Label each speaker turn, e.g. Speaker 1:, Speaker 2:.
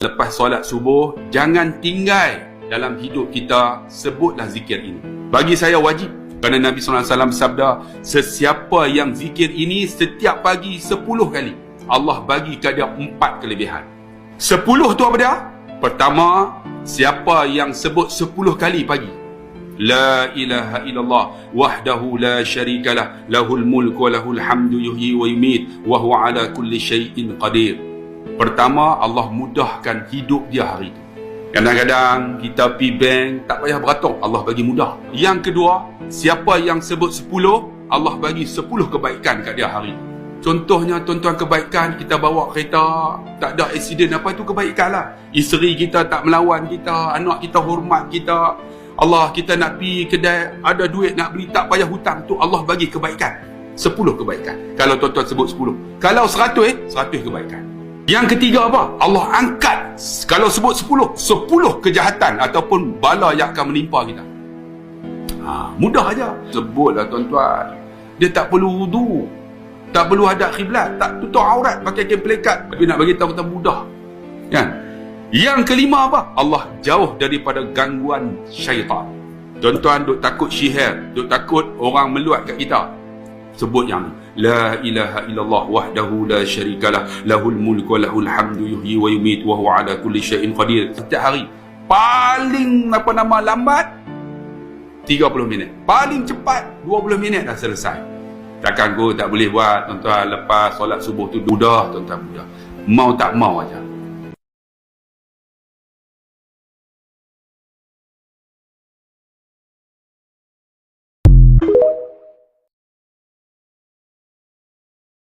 Speaker 1: Lepas solat subuh, jangan tinggal dalam hidup kita sebutlah zikir ini. Bagi saya wajib. Kerana Nabi SAW sabda, sesiapa yang zikir ini setiap pagi 10 kali, Allah bagi ke dia empat kelebihan. 10 tu apa dia? Pertama, siapa yang sebut 10 kali pagi. La ilaha illallah wahdahu la syarikalah lahul mulku wa lahul hamdu yuhyi wa yumit wa huwa ala kulli syai'in qadir. Pertama, Allah mudahkan hidup dia hari itu. Kadang-kadang kita pergi bank, tak payah beratok, Allah bagi mudah. Yang kedua, siapa yang sebut 10, Allah bagi 10 kebaikan kat dia hari itu. Contohnya, tuan-tuan kebaikan, kita bawa kereta, tak ada accident, apa itu kebaikan lah. Isteri kita tak melawan kita, anak kita hormat kita. Allah, kita nak pergi kedai, ada duit nak beli, tak payah hutang. tu Allah bagi kebaikan. 10 kebaikan. Kalau tuan-tuan sebut 10. Kalau 100, eh, 100 kebaikan. Yang ketiga apa? Allah angkat kalau sebut sepuluh, sepuluh kejahatan ataupun bala yang akan menimpa kita. Ha, mudah aja. Sebutlah tuan-tuan. Dia tak perlu wudu. Tak perlu hadap khiblat, tak tutup aurat pakai kain pelekat. Tapi nak bagi tahu mudah. Kan? Yang kelima apa? Allah jauh daripada gangguan syaitan. Tuan-tuan duk takut syiher, duk takut orang meluat kat kita. Sebut yang ni. La ilaha illallah wahdahu la syarikalah lahul mulku wa lahul hamdu yuhyi wa yumit wa huwa ala kulli syai'in qadir. Setiap hari paling apa nama lambat 30 minit. Paling cepat 20 minit dah selesai. Takkan aku tak boleh buat tuan-tuan lepas solat subuh tu mudah tuan-tuan mudah. Mau tak mau aja.